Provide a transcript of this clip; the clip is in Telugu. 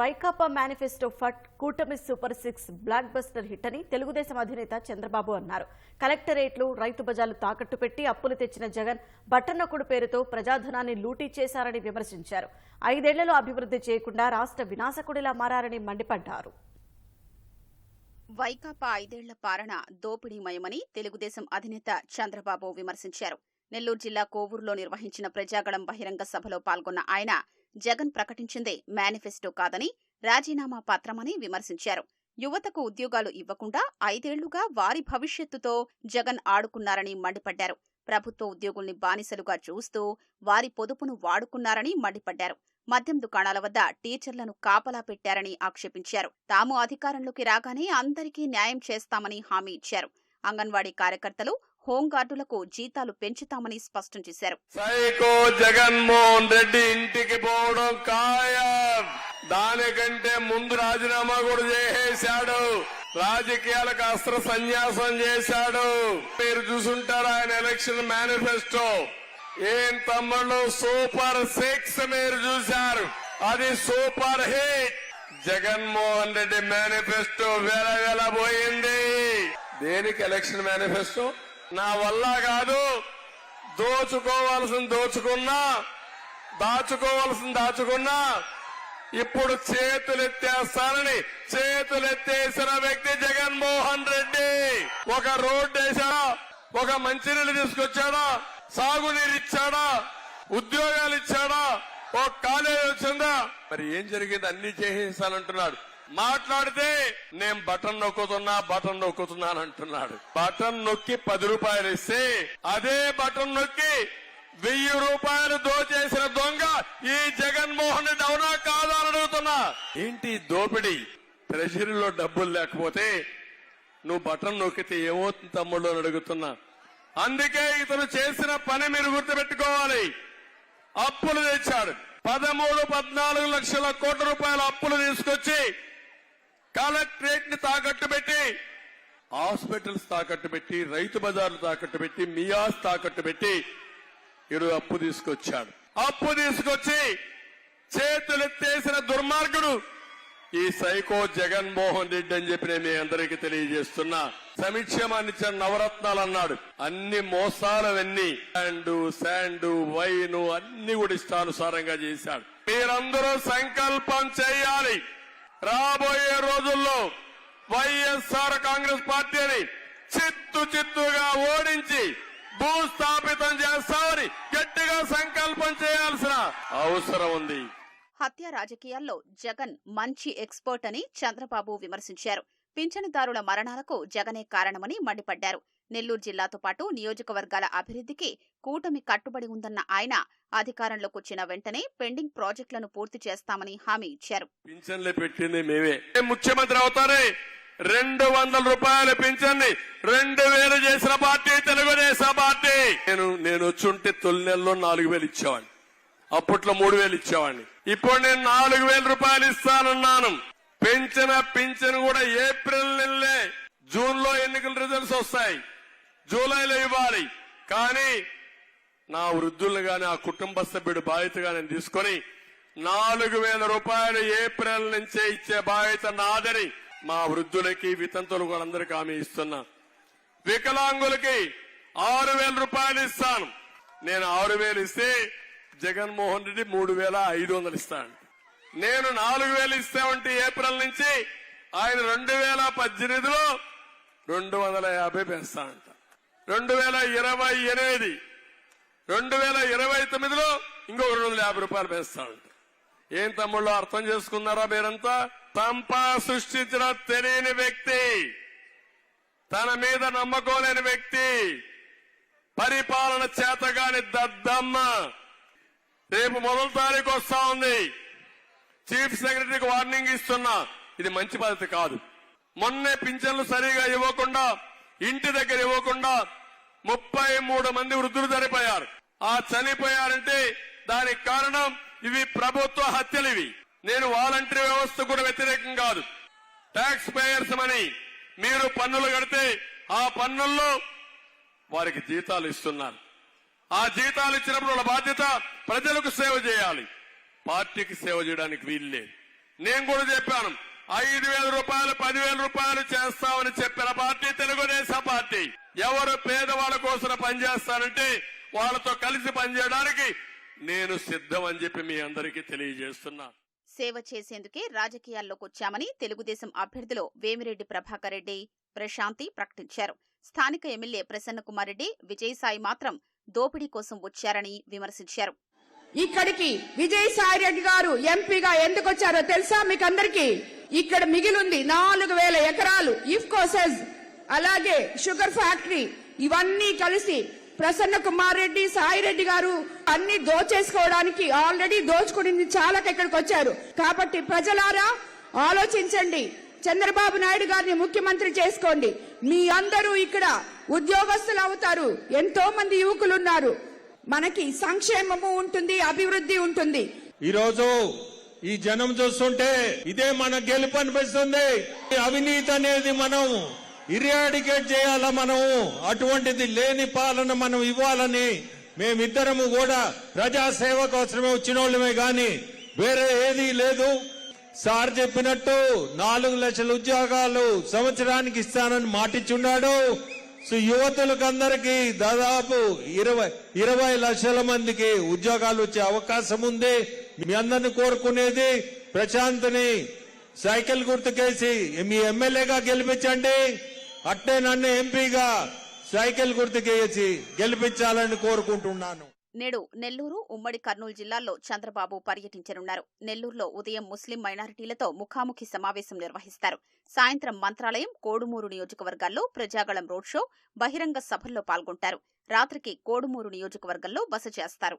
వైకాపా మేనిఫెస్టో ఫట్ కూటమి super six blockbuster hit అని తెలుగుదేశం అధినేత చంద్రబాబు అన్నారు. కలెక్టరేట్లు రైతు బజార్లు తాకట్టు పెట్టి అప్పులు తెచ్చిన జగన్ బట్టన్నొక్కుడు పేరుతో ప్రజాధనాన్ని లూటీ చేశారని విమర్శించారు. ఐదేళ్ళలో అభివృద్ధి చేయకుండా రాష్ట్ర వినాశకుడిలా మారారని మండిపడ్డారు. వైకాపా ఐదేళ్ళ పాలన దోపిడీమయమని తెలుగుదేశం అధినేత చంద్రబాబు విమర్శించారు. నెల్లూరు జిల్లా కోవూరులో నిర్వహించిన ప్రజాగళం బహిరంగ సభలో పాల్గొన్న ఆయన జగన్ ప్రకటించిందే మేనిఫెస్టో కాదని రాజీనామా పత్రమని విమర్శించారు. యువతకు ఉద్యోగాలు ఇవ్వకుండా ఐదేళ్ళుగా వారి భవిష్యత్తుతో జగన్ ఆడుకున్నారని మండిపడ్డారు. ప్రభుత్వ ఉద్యోగుల్ని బానిసలుగా చూస్తూ వారి పొదుపును వాడుకున్నారని మండిపడ్డారు. మద్యం దుకాణాల వద్ద టీచర్లను కాపలా పెట్టారని ఆక్షేపించారు. తాము అధికారంలోకి రాగానే అందరికీ న్యాయం చేస్తామని హామీ ఇచ్చారు. అంగన్వాడీ కార్యకర్తలు హోంగార్డులకు జీతాలు పెంచుతామని స్పష్టం చేశారు. సైకో జగన్మోహన్ రెడ్డి ఇంటికి పోవడం ఖాయం. దానికంటే ముందు రాజీనామా కూడా చేసేశాడు. రాజకీయాలకు అస్త్ర సన్యాసం చేశాడు. మీరు చూసుంటారు ఆయన ఎలక్షన్ మేనిఫెస్టో ఏం తమ్ముళ్ళు సూపర్ సిక్స్ మీరు చూశారు. అది super hit. Jaganmohan Reddy manifesto వేల వేల పోయింది. దేనికి ఎలక్షన్ మేనిఫెస్టో నా వల్ల కాదు. దోచుకోవాల్సింది దోచుకున్నా దాచుకోవాల్సింది దాచుకున్నా. ఇప్పుడు చేతులెత్తేస్తానని చేతులెత్తేసిన వ్యక్తి జగన్మోహన్ రెడ్డి. ఒక రోడ్డు వేశాడా? ఒక మంచినీళ్ళు తీసుకొచ్చాడా? సాగునీరు ఇచ్చాడా? ఉద్యోగాలు ఇచ్చాడా? ఓ కాలేజీ వచ్చిందా? మరి ఏం జరిగింది? అన్ని చేసేస్తానంటున్నాడు మాట్లాడితే నేను బటన్ నొక్కుతున్నా బటన్ నొక్కుతున్నాను అంటున్నాడు. బటన్ నొక్కి పది రూపాయలు ఇస్తే అదే బటన్ నొక్కి వెయ్యి రూపాయలు దోచేసిన దొంగ ఈ జగన్మోహన్ రెడ్డి అవునా కాదా అని అడుగుతున్నా. ఏంటి దోపిడీ? ట్రెజరీలో డబ్బులు లేకపోతే నువ్వు బటన్ నొక్కితే ఏమవుతుంది తమ్ముళ్ళు అని అడుగుతున్నా. అందుకే ఇతను చేసిన పని మీరు గుర్తుపెట్టుకోవాలి. అప్పులు తెచ్చాడు. పదమూడు పద్నాలుగు లక్షల కోట్ల రూపాయల అప్పులు తీసుకొచ్చి కలెక్టరేట్ని తాకట్టు పెట్టి హాస్పిటల్స్ తాకట్టు పెట్టి రైతు బజార్లు తాకట్టు పెట్టి మియాస్ తాకట్టు పెట్టి ఈరోజు అప్పు తీసుకొచ్చాడు. అప్పు తీసుకొచ్చి చేతులెత్తేసిన దుర్మార్గుడు ఈ సైకో జగన్మోహన్ రెడ్డి అని చెప్పి నేను మీ అందరికీ తెలియజేస్తున్నా. సంక్షేమాన్ని ఇచ్చిన నవరత్నాలు అన్నాడు. అన్ని మోసాలవన్నీ శాండు శాండు వైను అన్ని కూడా ఇష్టానుసారంగా చేశాడు. మీరందరూ సంకల్పం చేయాలి. రాబోయే రోజుల్లో వైఎస్ఆర్ కాంగ్రెస్ పార్టీని చిత్తు చిత్తుగా ఓడించి భూస్థాపితం చేస్తామని గట్టిగా సంకల్పం చేయాల్సిన అవసరం ఉంది. హత్య రాజకీయాల్లో జగన్ మంచి ఎక్స్పర్ట్ అని చంద్రబాబు విమర్శించారు. పింఛనుదారుల మరణాలకు జగనే కారణమని మండిపడ్డారు. నెల్లూరు జిల్లాతో పాటు నియోజకవర్గాల అభివృద్ధికి కూటమి కట్టుబడి ఉందన్న ఆయన అధికారంలోకి వచ్చిన వెంటనే పెండింగ్ ప్రాజెక్టులను పూర్తి చేస్తామని హామీ ఇచ్చారు. పింఛన్లు పెట్టింది మేమే. ముఖ్యమంత్రి అవుతారే? రెండు వందల రూపాయల పింఛన్ని రెండు వేలు చేసిన పార్టీ తెలుగుదేశం పార్టీ. నేను నేను వచ్చుంటే తొలి నెలలో నాలుగు వేలు ఇచ్చేవాడిని. అప్పట్లో మూడు వేలు ఇచ్చేవాడిని. ఇప్పుడు నేను నాలుగు వేల రూపాయలు ఇస్తానన్నాను. పెంచిన పింఛన్ కూడా ఏప్రిల్ నెలలే జూన్లో ఎన్నికల రిజల్ట్స్ వస్తాయి. జూలైలో ఇవ్వాలి. కానీ నా వృద్ధులు గాని ఆ కుటుంబ సభ్యుడు బాధ్యతగా నేను తీసుకొని నాలుగు వేల రూపాయలు ఏప్రిల్ నుంచే ఇచ్చే బాధ్యత నాదని మా వృద్ధులకి వితంతులకు అందరికి హామీ ఇస్తున్నా. వికలాంగులకి ఆరు వేల రూపాయలు ఇస్తాను. నేను ఆరు వేలు ఇస్తే జగన్మోహన్ రెడ్డి మూడు వేల ఐదు వందలు ఇస్తాను నేను నాలుగు వేలు ఇస్తామంటే ఏప్రిల్ నుంచి ఆయన రెండు వేల పద్దెనిమిదిలో రెండు వందల యాభై పెంచుతానంట. రెండు వేల ఇరవై ఎనిమిది. రెండు వేల ఇరవై తొమ్మిదిలో ఇంకో రెండు వందల యాభై రూపాయలు పెంచుతానంట. ఏం తమ్ముళ్ళు అర్థం చేసుకున్నారా మీరంతా? తంప సృష్టించిన తెలియని వ్యక్తి తన మీద నమ్మకోలేని వ్యక్తి పరిపాలన చేతగాని దద్దమ్మ. రేపు మొదటి తారీఖు వస్తా ఉంది. చీఫ్ సెక్రటరీకి వార్నింగ్ ఇస్తున్నా. ఇది మంచి పద్ధతి కాదు. మొన్నే పింఛన్లు సరిగా ఇవ్వకుండా ఇంటి దగ్గర ఇవ్వకుండా ముప్పై మూడు మంది వృద్ధులు చనిపోయారు. ఆ చనిపోయారంటే దానికి కారణం ఇవి ప్రభుత్వ హత్యలు ఇవి. నేను వాలంటరీ వ్యవస్థ కూడా వ్యతిరేకం కాదు. ట్యాక్స్ పేయర్స్ మనీ మీరు పన్నులు కడితే ఆ పన్నుల్లో వారికి జీతాలు ఇస్తున్నారు. ఆ జీతాలు ఇచ్చినప్పుడు వాళ్ళ బాధ్యత ప్రజలకు సేవ చేయాలి. పార్టీకి సేవ చేయడానికి వీల్లేదు నేను కూడా చెప్పాను ఐదు వేల రూపాయలు పదివేల రూపాయలు చేస్తామని చెప్పిన పార్టీ తెలుగుదేశం పార్టీ. ఎవరు పేదవాళ్ళ కోసం పనిచేస్తానంటే వాళ్ళతో కలిసి పనిచేయడానికి నేను సిద్ధం అని చెప్పి మీ అందరికీ తెలియజేస్తున్నా. సేవ చేసేందుకే రాజకీయాల్లోకి వచ్చామని తెలుగుదేశం అభ్యర్థులు వేమిరెడ్డి ప్రభాకర్ రెడ్డి ప్రశాంతి ప్రకటించారు. స్థానిక ఎమ్మెల్యే ప్రసన్న కుమార్ రెడ్డి విజయసాయి మాత్రం దోపిడీ కోసం వచ్చారని విమర్శించారు. ఇక్కడికి విజయసాయి రెడ్డి గారు ఎంపీగా ఎందుకు వచ్చారో తెలుసా మీకు అందరికి ఇక్కడ మిగిలింది నాలుగు వేల ఎకరాలు ఇఫ్కోసెస్ అలాగే షుగర్ ఫ్యాక్టరీ. ఇవన్నీ కలిసి ప్రసన్న కుమార్ రెడ్డి సాయి రెడ్డి గారు అన్ని దోచేసుకోవడానికి ఆల్రెడీ దోచుకుని చాలా ఇక్కడికి వచ్చారు. కాబట్టి ప్రజలారా ఆలోచించండి. చంద్రబాబు నాయుడు గారిని ముఖ్యమంత్రి చేసుకోండి. మీ అందరూ ఇక్కడ ఉద్యోగస్తులు అవుతారు. ఎంతో మంది యువకులు ఉన్నారు మనకి సంక్షేమము ఉంటుంది అభివృద్ధి ఉంటుంది. ఈరోజు ఈ జనం చూస్తుంటే ఇదే మన గెలుపు అనిపిస్తుంది అవినీతి అనేది మనం ఇరియాడికేట్ చేయాలా మనం అటువంటిది లేని పాలన మనం ఇవ్వాలని మేమిద్దరము కూడా ప్రజాసేవ కోసమే వచ్చిన వాళ్ళమే గాని వేరే ఏదీ లేదు. సార్ చెప్పినట్టు నాలుగు లక్షల ఉద్యోగాలు సంవత్సరానికి ఇస్తానని మాటిచ్చున్నాడు. సో యువతులకు అందరికీ దాదాపు ఇరవై ఇరవై లక్షల మందికి ఉద్యోగాలు వచ్చే అవకాశం ఉంది. మీ అందరిని కోరుకునేది ప్రశాంత్ని సైకిల్ గుర్తుకేసి మీ ఎమ్మెల్యేగా గెలిపించండి. అట్టే నన్ను ఎంపీగా సైకిల్ గుర్తుకేసి గెలిపించాలని కోరుకుంటున్నాను. నేడు నెల్లూరు ఉమ్మడి కర్నూలు జిల్లాల్లో చంద్రబాబు పర్యటించనున్నారు. నెల్లూరులో ఉదయం ముస్లిం మైనారిటీలతో ముఖాముఖి సమావేశం నిర్వహిస్తారు. సాయంత్రం మంత్రాలయం కోడుమూరు నియోజకవర్గాల్లో ప్రజాగళం రోడ్ షో బహిరంగ సభల్లో పాల్గొంటారు. రాత్రికి కోడుమూరు నియోజకవర్గంలో బస చేస్తారు.